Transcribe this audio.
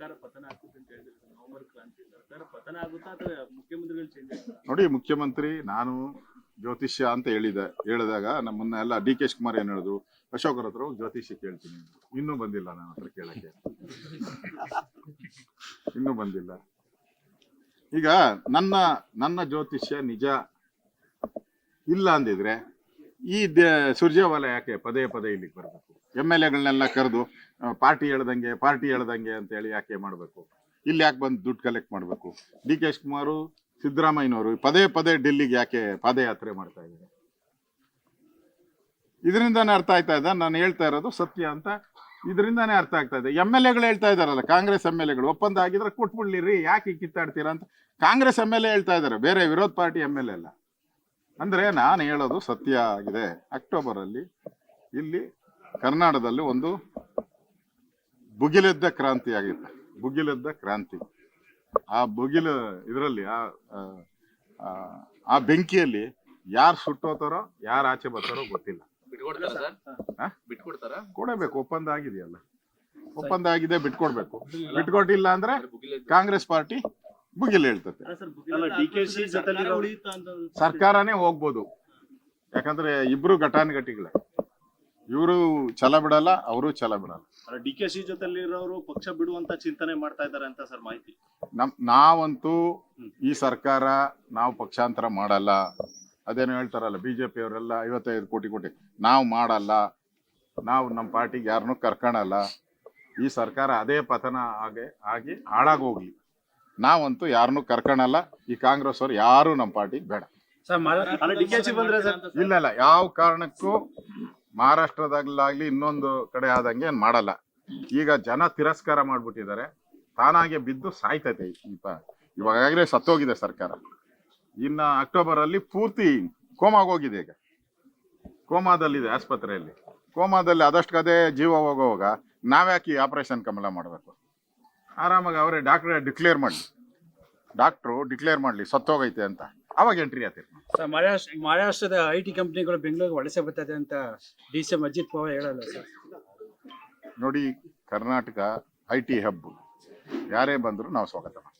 ಸರ್ಕಾರ ಪತನ ಅಂತ ಹೇಳಿದ್ರೆ ನವೆಂಬರ್ ಕ್ರಾಂತಿ ಸರ್ಕಾರ ಪತನ ಆಗುತ್ತಾ ಅಥವಾ ಮುಖ್ಯಮಂತ್ರಿಗಳು ಚೇಂಜ್ ನೋಡಿ, ಮುಖ್ಯಮಂತ್ರಿ, ನಾನು ಜ್ಯೋತಿಷ್ಯ ಅಂತ ಹೇಳಿದೆ. ಹೇಳಿದಾಗ ನಮ್ಮನ್ನ ಎಲ್ಲ ಡಿ ಕೆ ಶಿವಕುಮಾರ್ ಏನ್ ಹೇಳಿದ್ರು? ಅಶೋಕರ ಹತ್ರ ಹೋಗಿ ಜ್ಯೋತಿಷ್ಯ ಕೇಳ್ತೀನಿ. ಇನ್ನೂ ಬಂದಿಲ್ಲ ನನ್ನ ಹತ್ರ ಕೇಳಕ್ಕೆ. ಇನ್ನೂ ಬಂದಿಲ್ಲ. ಈಗ ನನ್ನ ನನ್ನ ಜ್ಯೋತಿಷ್ಯ ನಿಜ ಇಲ್ಲ ಅಂದಿದ್ರೆ ಈ ಸೂರ್ಯವಾಲ ಯಾಕೆ ಪದೇ ಪದೇ ಇಲ್ಲಿಗೆ ಬರಬೇಕು. ಎಂ ಎಲ್ ಎಗಳನ್ನೆಲ್ಲ ಕರೆದು ಪಾರ್ಟಿ ಹೇಳ್ದಂಗೆ ಪಾರ್ಟಿ ಹೇಳ್ದಂಗೆ ಅಂತ ಹೇಳಿ ಯಾಕೆ ಮಾಡಬೇಕು? ಇಲ್ಲಿ ಯಾಕೆ ಬಂದು ದುಡ್ಡು ಕಲೆಕ್ಟ್ ಮಾಡಬೇಕು? ಡಿ ಕೆ ಶಿವಕುಮಾರು, ಸಿದ್ದರಾಮಯ್ಯನವರು ಪದೇ ಪದೇ ಡೆಲ್ಲಿಗೆ ಯಾಕೆ ಪಾದಯಾತ್ರೆ ಮಾಡ್ತಾ ಇದ್ದಾರೆ? ಇದರಿಂದಾನೇ ಅರ್ಥ ಆಯ್ತಾ ಇದೆ? ನಾನು ಹೇಳ್ತಾ ಇರೋದು ಸತ್ಯ ಅಂತ ಇದರಿಂದಾನೇ ಅರ್ಥ ಆಗ್ತಾ ಇದೆ. ಎಂ ಎಲ್ ಎಗಳು ಹೇಳ್ತಾ ಇದಾರಲ್ಲ ಕಾಂಗ್ರೆಸ್ ಎಂ ಎಲ್ ಎಗಳು ಒಪ್ಪಂದ ಆಗಿದ್ರೆ ಕೊಟ್ಬಿಡ್ಲಿರಿ, ಯಾಕೆ ಕಿತ್ತಾಡ್ತೀರಾ ಅಂತ? ಕಾಂಗ್ರೆಸ್ ಎಂ ಎಲ್ ಎ ಹೇಳ್ತಾ ಇದ್ದಾರೆ, ಬೇರೆ ವಿರೋಧ ಪಾರ್ಟಿ ಎಂ ಎಲ್ ಎ ಅಲ್ಲ. ಅಂದ್ರೆ ನಾನು ಹೇಳೋದು ಸತ್ಯ ಆಗಿದೆ. ಅಕ್ಟೋಬರ್ ಅಲ್ಲಿ, ಇಲ್ಲಿ ಕರ್ನಾಟಕದಲ್ಲಿ ಒಂದು ಬುಗಿಲೆದ್ದ ಕ್ರಾಂತಿ ಆಗಿತ್ತು. ಬುಗಿಲೆದ್ದ ಕ್ರಾಂತಿ. ಆ ಬುಗಿಲು ಇದರಲ್ಲಿ ಆ ಆ- ಬೆಂಕಿಯಲ್ಲಿ ಯಾರು ಸುಟ್ಟೋತಾರೋ ಯಾರು ಆಚೆ ಬರ್ತಾರೋ ಗೊತ್ತಿಲ್ಲ. ಕೊಡಬೇಕು ಒಪ್ಪಂದ ಆಗಿದೆಯಲ್ಲ. ಒಪ್ಪಂದ ಆಗಿದೆ ಬಿಟ್ಕೊಡ್ಬೇಕು. ಬಿಟ್ಕೊಟ್ಟಿಲ್ಲ ಅಂದ್ರೆ ಕಾಂಗ್ರೆಸ್ ಪಾರ್ಟಿ ಬುಗಿಲ್ ಹೇಳ್ತತೆ ಸರ್ಕಾರನೇ ಹೋಗ್ಬೋದು. ಯಾಕಂದ್ರೆ ಇಬ್ರು ಘಟಾನುಘಟಿಗಳೇ. ಇವರು ಛಲ ಬಿಡಲ್ಲ ಅವರು ಛಲ ಬಿಡಲ್ಲ. ಡಿ ಕೆ ಸಿ ಜೊತೆಲಿರೋರು ಪಕ್ಷ ಬಿಡುವಂತ ಚಿಂತನೆ ಮಾಡ್ತಾ ಇದ್ದಾರೆ ಅಂತ ಸರ್ ಮಾಹಿತಿ? ನಮ್ ನಾವಂತೂ ಈ ಸರ್ಕಾರ ನಾವು ಪಕ್ಷಾಂತರ ಮಾಡಲ್ಲ. ಅದೇನು ಹೇಳ್ತಾರಲ್ಲ ಬಿಜೆಪಿ ಅವರೆಲ್ಲ ಐವತ್ತೈದು ಕೋಟಿ ಕೋಟಿ ನಾವು ಮಾಡಲ್ಲ. ನಾವು ನಮ್ಮ ಪಾರ್ಟಿಗೆ ಯಾರನ್ನೂ ಕರ್ಕೊಳಲ್ಲ ಈ ಸರ್ಕಾರ ಅದೇ ಪತನ ಆಗಿ ಆಗಿ ಹಾಳಾಗೋಗ್ಲಿ. ನಾವಂತೂ ಯಾರನ್ನೂ ಕರ್ಕೊಳಲ್ಲ ಈ ಕಾಂಗ್ರೆಸ್ ಅವರು ಯಾರು ನಮ್ಮ ಪಾರ್ಟಿಗೆ ಬೇಡ. ಅಲ್ಲ ಡಿ ಕೆ ಸಿ ಬಂದ್ರೆ ಸರ್? ಇಲ್ಲ ಇಲ್ಲ ಯಾವ ಕಾರಣಕ್ಕೂ ಮಹಾರಾಷ್ಟ್ರದಾಗ್ಲಾಗ್ಲಿ ಇನ್ನೊಂದು ಕಡೆ ಆದಂಗೆ ಏನ್ ಮಾಡಲ್ಲ. ಈಗ ಜನ ತಿರಸ್ಕಾರ ಮಾಡ್ಬಿಟ್ಟಿದ್ದಾರೆ. ತಾನಾಗೆ ಬಿದ್ದು ಸಾಯ್ತೈತೆ ಈ ಪ- ಇವಾಗಲೇ ಸತ್ತೋಗಿದೆ ಸರ್ಕಾರ. ಇನ್ನ ಅಕ್ಟೋಬರ್ ಅಲ್ಲಿ ಪೂರ್ತಿ ಕೋಮಾಗೋಗಿದೆ ಈಗ. ಕೋಮಾದಲ್ಲಿದೆ ಆಸ್ಪತ್ರೆಯಲ್ಲಿ. ಕೋಮಾದಲ್ಲಿ ಆದಷ್ಟು ಕದೇ ಜೀವ ಹೋಗೋವಾಗ ನಾವ್ಯಾಕೆ ಆಪರೇಷನ್ ಕಮಲ ಮಾಡಬೇಕು? ಆರಾಮಾಗಿ ಅವರೇ ಡಾಕ್ಟ್ರೇ ಡಿಕ್ಲೇರ್ ಮಾಡಲಿ. ಡಾಕ್ಟ್ರು ಡಿಕ್ಲೇರ್ ಮಾಡಲಿ, ಸತ್ತೋಗೈತೆ ಅಂತ. ಅವಾಗ ಎಂಟ್ರಿ ಆತೀರಿ ಸರ್ ಮಹಾರಾಷ್ಟ್ರ ಮಹಾರಾಷ್ಟ್ರದ ಐ ಟಿ ಕಂಪ್ನಿಗಳು ಬೆಂಗಳೂರಿಗೆ ವಲಸೆ ಬರ್ತದೆ ಅಂತ ಡಿ ಸಿ ಅಜಿತ್ ಪವಾರ್ ಹೇಳಲ್ಲ ಸರ್. ನೋಡಿ ಕರ್ನಾಟಕ ಐ ಟಿ ಹಬ್ ಯಾರೇ ಬಂದರೂ ನಾವು ಸ್ವಾಗತ ಮಾಡ್ತೀವಿ.